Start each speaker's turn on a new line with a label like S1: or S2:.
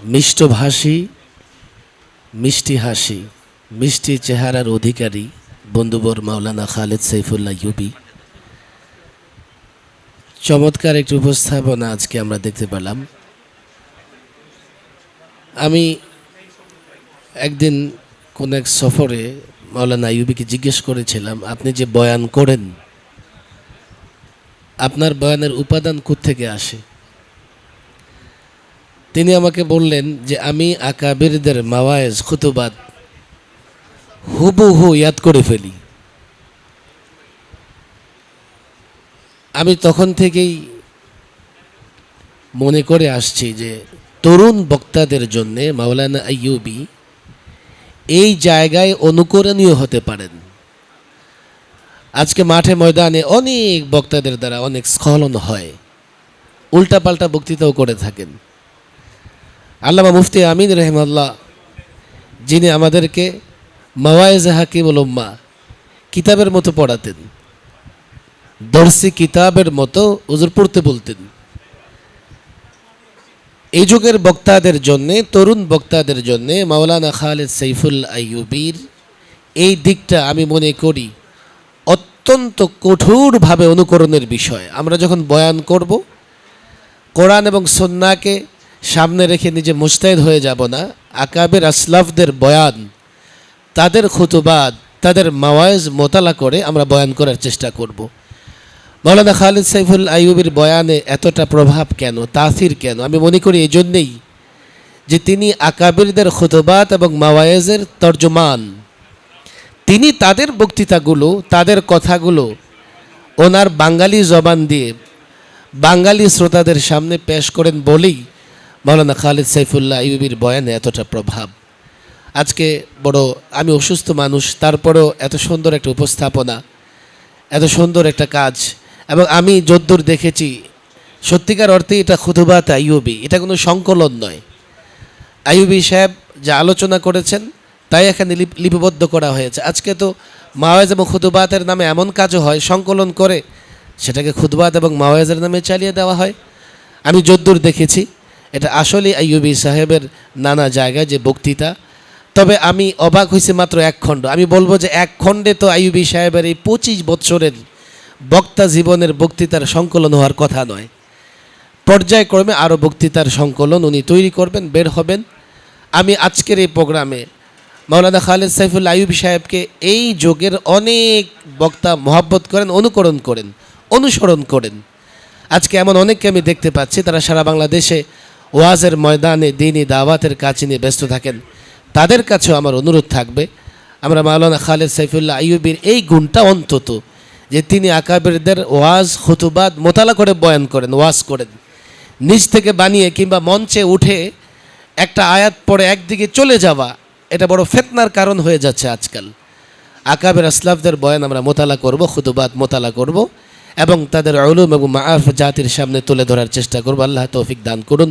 S1: মিষ্টভাষী মিষ্টি হাসি মিষ্টি চেহারার অধিকারী বন্ধুবর মাওলানা খালেদ সাইফুল্লাহ ইউবি চমৎকার একটি উপস্থাপনা আজকে আমরা দেখতে পেলাম। আমি একদিন কোন এক সফরে মাওলানা ইউবিকে জিজ্ঞেস করেছিলাম, আপনি যে বয়ান করেন, আপনার বয়ানের উপাদান থেকে আসে? তিনি আমাকে বললেন যে আমি আকাবিরদের মাওয়ায়েজ খুতুবাদ হুবহু ইয়াদ করে ফেলি। আমি তখন থেকেই মনে করে আসছি যে তরুণ বক্তাদের জন্য মাওলানা আইয়ুবি এই জায়গায় অনুকরণীয় হতে পারেন। আজকে মাঠে ময়দানে অনেক বক্তাদের দ্বারা অনেক স্খলন হয়। উল্টাপাল্টা বক্তৃতাও করে থাকেন। আল্লামা মুফতি আমিন রহমাল্লাহ, যিনি আমাদেরকে মাওয়াইজ হাকিমুল কিতাবের মতো পড়াতেন, দর্শি কিতাবের মতো উজুর পড়তে বলতেন। এই যুগের বক্তাদের জন্য, তরুণ বক্তাদের জন্য মাওলানা খালেদ সাইফুল আইয়ুবির এই দিকটা আমি মনে করি অত্যন্ত কঠোরভাবে অনুকরণের বিষয়। আমরা যখন বয়ান করব, কোরআন এবং সন্নাকে সামনে রেখে নিজে মুস্তাইদ হয়ে যাব না। আকাবের আসলাফদের বয়ান, তাদের খুতুবাদ তাদের মাওয়াজ মোতালা করে আমরা বয়ান করার চেষ্টা করব। মৌলানা খালিদ সাইফুল আইয়ুবের বয়ানে এতটা প্রভাব কেন, তাসির কেন? আমি মনে করি এই জন্যেই যে তিনি আকাবিরদের খুতবাত এবং মাওয়ায়েজের তর্জমান। তিনি তাদের বক্তৃতাগুলো, তাদের কথাগুলো ওনার বাঙালি জবান দিয়ে বাঙালি শ্রোতাদের সামনে পেশ করেন বলেই মৌলানা খালিদ সাইফুল্লাহ আইয়ুবির বয়ানে এতটা প্রভাব। আজকে বড়, আমি অসুস্থ মানুষ, তারপরেও এত সুন্দর একটা উপস্থাপনা, এত সুন্দর একটা কাজ, এবং আমি যদ্দূর দেখেছি, সত্যিকার অর্থে এটা খুতুবাত আইয়ুবি, এটা কোনো সংকলন নয়। আইয়ুবি সাহেব যা আলোচনা করেছেন, তাই এখানে লিপিবদ্ধ করা হয়েছে। আজকে তো মাওয়াজ এবং খুতুবাতের নামে এমন কাজও হয়, সংকলন করে, সেটাকে খুতবাত এবং মাওয়াজের নামে চালিয়ে দেওয়া হয়। আমি যদ্দূর দেখেছি এটা আসলে আইয়ুবি সাহেবের নানা জায়গায় যে বক্তৃতা। তবে আমি অবাক হয়েছি মাত্র এক খণ্ড। আমি বলব যে এক খণ্ডে তো আইয়ুবি সাহেবের এই পঁচিশ বৎসরের বক্তা জীবনের বক্তৃতার সংকলন হওয়ার কথা নয়। পর্যায়ক্রমে আরও বক্তৃতার সংকলন উনি তৈরি করবেন, বের হবেন। আমি আজকের এই প্রোগ্রামে মাওলানা খালেদ সাইফুল আইয়ুবি সাহেবকে এই যোগের অনেক বক্তা মহাব্বত করেন, অনুকরণ করেন, অনুসরণ করেন। আজকে এমন অনেককে আমি দেখতে পাচ্ছি, তারা সারা বাংলাদেশে ওয়াজের ময়দানে দিনই দাওয়াতের কাজ নিয়ে ব্যস্ত থাকেন। তাদের কাছেও আমার অনুরোধ থাকবে। আমরা মাওলানা খালেদ সাইফুল্লাহ আইয়ুবির এই গুণটা অন্তত যে তিনি আকাবিরদের ওয়াজ, খুতুবাদ মোতালা করে বয়ান করেন, ওয়াজ করেন। নিজ থেকে বানিয়ে কিংবা মঞ্চে উঠে একটা আয়াত পরে একদিকে চলে যাওয়া, এটা বড় ফেতনার কারণ হয়ে যাচ্ছে আজকাল। আকাবের আসলাফদের বয়ান আমরা মোতালা করব, খুতুবাদ মোতালা করব এবং তাদের আলুম এবং মাআফ জাতির সামনে তুলে ধরার চেষ্টা করব। আল্লাহ তৌফিক দান করুন।